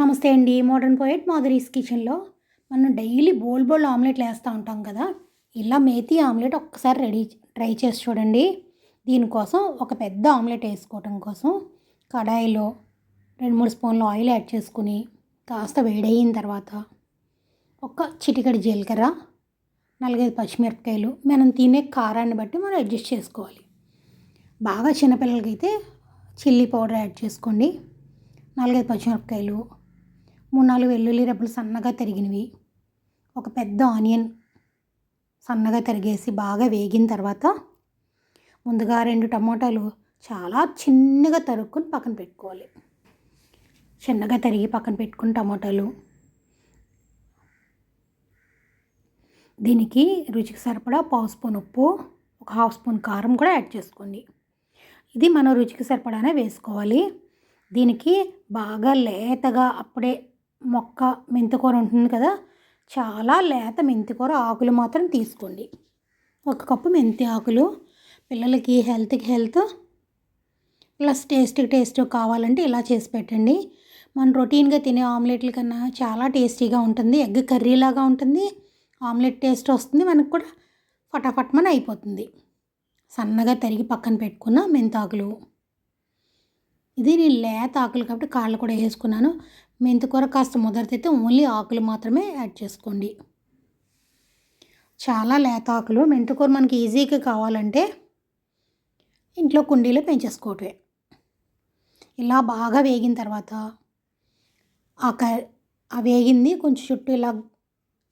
నమస్తే అండి. Modern poet Madhuri's కిచెన్లో మనం డైలీ బోల్ బోల్ ఆమ్లెట్లు వేస్తూ ఉంటాం కదా. ఇలా మేతి ఆమ్లెట్ ఒక్కసారి రెడీ ట్రై చేసి చూడండి. దీనికోసం ఒక పెద్ద ఆమ్లెట్ వేసుకోవటం కోసం కడాయిలో రెండు మూడు స్పూన్లు ఆయిల్ యాడ్ చేసుకుని కాస్త వేడయిన తర్వాత ఒక చిటికడి జీలకర్ర నాలుగైదు పచ్చిమిరపకాయలు మనం తినే కారాన్ని బట్టి మనం అడ్జస్ట్ చేసుకోవాలి. బాగా చిన్నపిల్లలకైతే చిల్లీ పౌడర్ యాడ్ చేసుకోండి. నాలుగైదు పచ్చిమిరపకాయలు మూడు నాలుగు వెల్లుల్లి రెబ్బలు సన్నగా తరిగినవి. ఒక పెద్ద ఆనియన్ సన్నగా తరిగేసి బాగా వేగిన తర్వాత ముందుగా రెండు టమోటాలు చాలా చిన్నగా తరుక్కుని పక్కన పెట్టుకోవాలి. చిన్నగా తరిగి పక్కన పెట్టుకుని టమోటాలు. దీనికి రుచికి సరిపడా పావు స్పూన్ ఉప్పు ఒక హాఫ్ స్పూన్ కారం కూడా యాడ్ చేసుకోండి. ఇది మనం రుచికి సరిపడానే వేసుకోవాలి. దీనికి బాగా లేతగా అప్పుడే మొక్క మెంతికూర ఉంటుంది కదా చాలా లేత మెంతికూర ఆకులు మాత్రం తీసుకోండి. ఒక కప్పు మెంతి ఆకులు పిల్లలకి హెల్త్కి హెల్త్ ప్లస్ టేస్ట్కి టేస్ట్ కావాలంటే ఇలా చేసి పెట్టండి. మనం రొటీన్గా తినే ఆమ్లెట్ల కన్నా చాలా టేస్టీగా ఉంటుంది ఎగ్ కర్రీలాగా ఉంటుంది ఆమ్లెట్ టేస్ట్ వస్తుంది మనకు కూడా ఫటాఫట్మని అయిపోతుంది. సన్నగా తరిగి పక్కన పెట్టుకున్న మెంతాకులు. ఇది నేను లేత ఆకులు కాబట్టి కాళ్ళు కూడా వేసుకున్నాను. మెంతికూర కాస్త ముదరితైతే ఓన్లీ ఆకులు మాత్రమే యాడ్ చేసుకోండి. చాలా లేత ఆకులు. మెంతికూర మనకి ఈజీగా కావాలంటే ఇంట్లో కుండీలో పెంచేసుకోవటమే. ఇలా బాగా వేగిన తర్వాత ఆ క ఆ వేగింది కొంచెం చుట్టూ ఇలా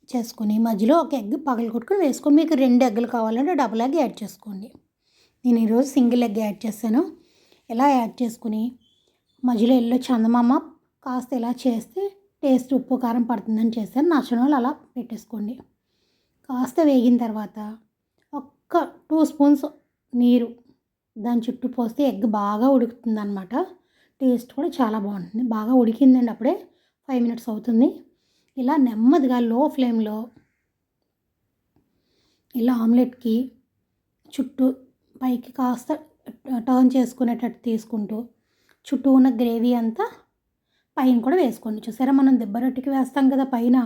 చేసుకొని మధ్యలో ఒక ఎగ్ పగలు కొట్టుకొని వేసుకొని మీకు రెండు ఎగ్గులు కావాలంటే డబుల్ ఎగ్ యాడ్ చేసుకోండి. నేను ఈరోజు సింగిల్ ఎగ్ యాడ్ చేశాను. ఇలా యాడ్ చేసుకుని మధ్యలో ఎల్లో చందమామ కాస్త ఇలా చేస్తే టేస్ట్ ఉప్పు కారం పడుతుందని చేశాను నచ్చిన వాళ్ళు అలా పెట్టేసుకోండి. కాస్త వేగిన తర్వాత ఒక్క టూ స్పూన్స్ నీరు దాని చుట్టూ పోస్తే ఎగ్ బాగా ఉడుకుతుంది అనమాట టేస్ట్ కూడా చాలా బాగుంటుంది. బాగా ఉడికిందండి అప్పుడే. ఫైవ్ మినిట్స్ అవుతుంది. ఇలా నెమ్మదిగా లో ఫ్లేమ్లో ఇలా ఆమ్లెట్కి చుట్టూ పైకి కాస్త టర్న్ చేసుకునేటట్టు తీసుకుంటూ చుట్టూ ఉన్న గ్రేవీ అంతా పైన కూడా వేసుకోండి. చూసారా మనం దెబ్బ రొట్టెకి వేస్తాం కదా పైన?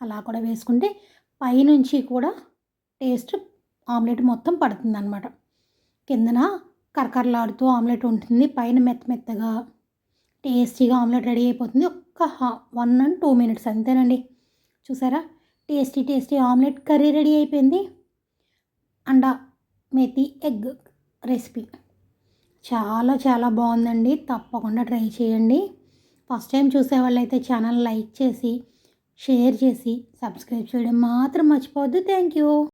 అలా కూడా వేసుకుంటే పైనుంచి కూడా టేస్ట్ ఆమ్లెట్ మొత్తం పడుతుంది అనమాట కిందన కరకరలాడుతూ ఆమ్లెట్ ఉంటుంది. పైన మెత్త మెత్తగా టేస్టీగా ఆమ్లెట్ రెడీ అయిపోతుంది. ఒక్క వన్ అండ్ టూ మినిట్స్ అంతేనండి. చూసారా? Tasty tasty omelette curry ready అయిపోయింది. అండ మెతి ఎగ్ రెసిపీ. చాలా చాలా బాగుందండి. తప్పకుండా ట్రై చేయండి. ఫస్ట్ టైం చూసే వాళ్ళైతే ఛానల్ లైక్ చేసి షేర్ చేసి సబ్స్క్రైబ్ చేయడం మాత్రం మర్చిపోవద్దు. Thank you.